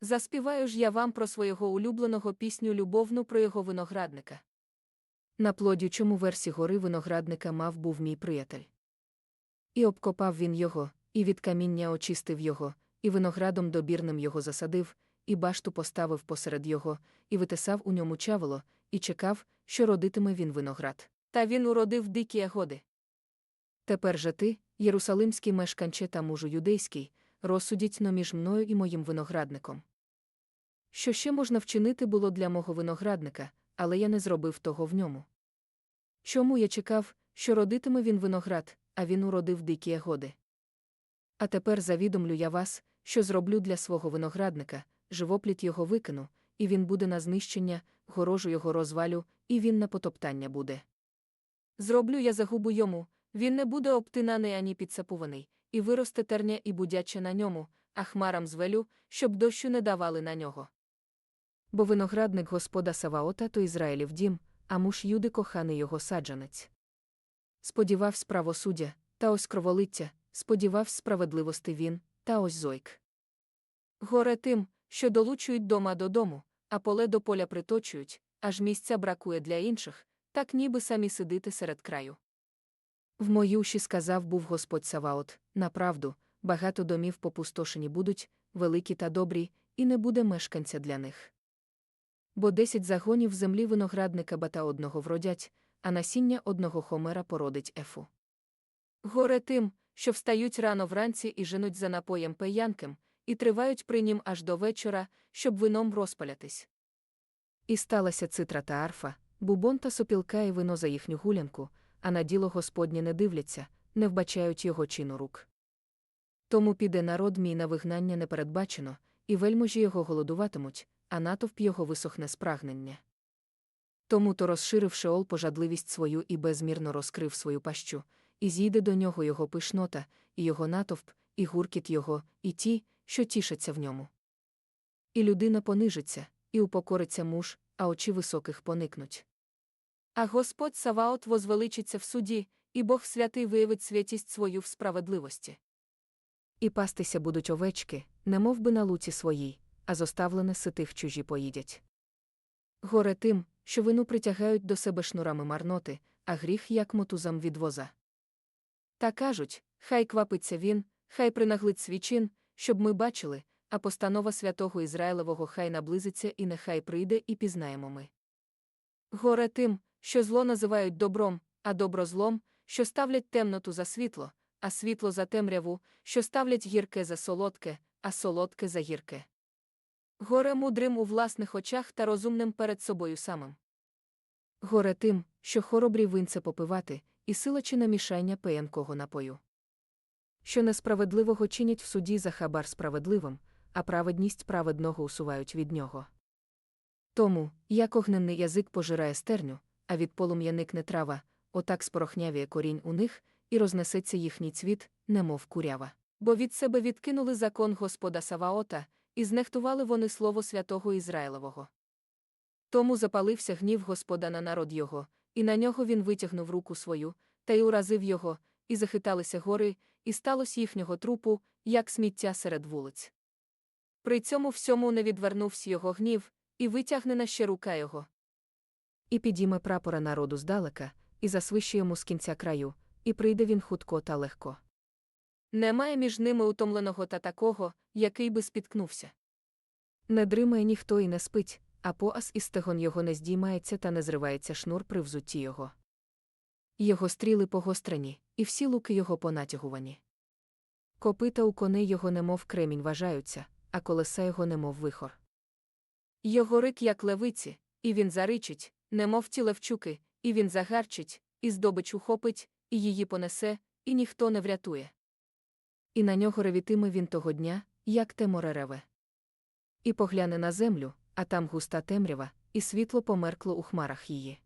Заспіваю ж я вам про свого улюбленого пісню любовну про його виноградника. На плодючому версі гори виноградника мав був мій приятель. І обкопав він його, і від каміння очистив його, і виноградом добірним його засадив, і башту поставив посеред його, і витисав у ньому чавило, і чекав, що родитиме він виноград. Та він уродив дикі ягоди. Тепер же ти, єрусалимський мешканче та мужу юдейський, розсудіть но між мною і моїм виноградником. Що ще можна вчинити було для мого виноградника, але я не зробив того в ньому. Чому я чекав, що родитиме він виноград, а він уродив дикі ягоди? А тепер завідомлю я вас, що зроблю для свого виноградника, живопліт його викину, і він буде на знищення, горожу його розвалю, і він на потоптання буде. Зроблю я загубу йому, він не буде обтинаний ані підсапуваний, і виросте терня і будяче на ньому, а хмарам звелю, щоб дощу не давали на нього. Бо виноградник господа Саваота то Ізраїлів дім, а муж юди коханий його саджанець. Сподівавсь правосуддя, та ось кроволиття, сподівавсь справедливости він, та ось зойк. Горе тим, що долучують дома додому, а поле до поля приточують, аж місця бракує для інших, так ніби самі сидити серед краю. В моюші сказав був Господь Саваот, направду, багато домів попустошені будуть, великі та добрі, і не буде мешканця для них. Бо десять загонів землі виноградника бата одного вродять, а насіння одного хомера породить ефу. Горе тим, що встають рано вранці і женуть за напоєм пеянким, і тривають при нім аж до вечора, щоб вином розпалятись. І сталася цитра та арфа, бубон та сопілка і вино за їхню гулянку, а на діло Господнє не дивляться, не вбачають його чину рук. Тому піде народ мій на вигнання непередбачено, і вельможі його голодуватимуть, а натовп його висохне з прагнення. Тому то розширив Шеол пожадливість свою і безмірно розкрив свою пащу, і зійде до нього його пишнота, і його натовп, і гуркіт його, і ті, що тішаться в ньому. І людина понижиться, і упокориться муж, а очі високих поникнуть. А Господь Саваот возвеличиться в суді, і Бог святий виявить святість свою в справедливості. І пастися будуть овечки, немов би на луці своїй, а зоставлене ситих чужі поїдять. Горе тим, що вину притягають до себе шнурами марноти, а гріх як мотузам від воза. Та кажуть, хай квапиться він, хай принаглить свічин, щоб ми бачили, а постанова святого Ізраїлевого хай наблизиться і нехай прийде і пізнаємо ми. Горе тим, що зло називають добром, а добро злом, що ставлять темноту за світло, а світло за темряву, що ставлять гірке за солодке, а солодке за гірке. Горе мудрим у власних очах та розумним перед собою самим. Горе тим, що хоробрі винце попивати, і силачі на мішання пеянкого напою. Що несправедливого чинять в суді за хабар справедливим, а праведність праведного усувають від нього. Тому, як огненний язик пожирає стерню, а від полум'я никне трава, отак спорохнявіє корінь у них, і рознесеться їхній цвіт, немов курява. Бо від себе відкинули закон Господа Саваота, і знехтували вони слово святого Ізраїлового. Тому запалився гнів Господа на народ його, і на нього він витягнув руку свою, та й уразив його, і захиталися гори, і сталося їхнього трупу, як сміття серед вулиць. При цьому всьому не відвернувся його гнів, і витягнена ще рука його. І підійме прапора народу здалека, і засвище йому з кінця краю, і прийде він хутко та легко. Немає між ними утомленого та такого, який би спіткнувся. Не дримає ніхто і не спить, а поас із стегон його не здіймається та не зривається шнур при взутті його. Його стріли погострені, і всі луки його понатягувані. Копита у коней його немов кремінь вважаються, а колеса його немов вихор. Його рик, як левиці, і він заричить, немов ті левчуки, і він загарчить, і здобич ухопить, і її понесе, і ніхто не врятує. І на нього ревітиме він того дня, як те море реве. І погляне на землю, а там густа темрява, і світло померкло у хмарах її.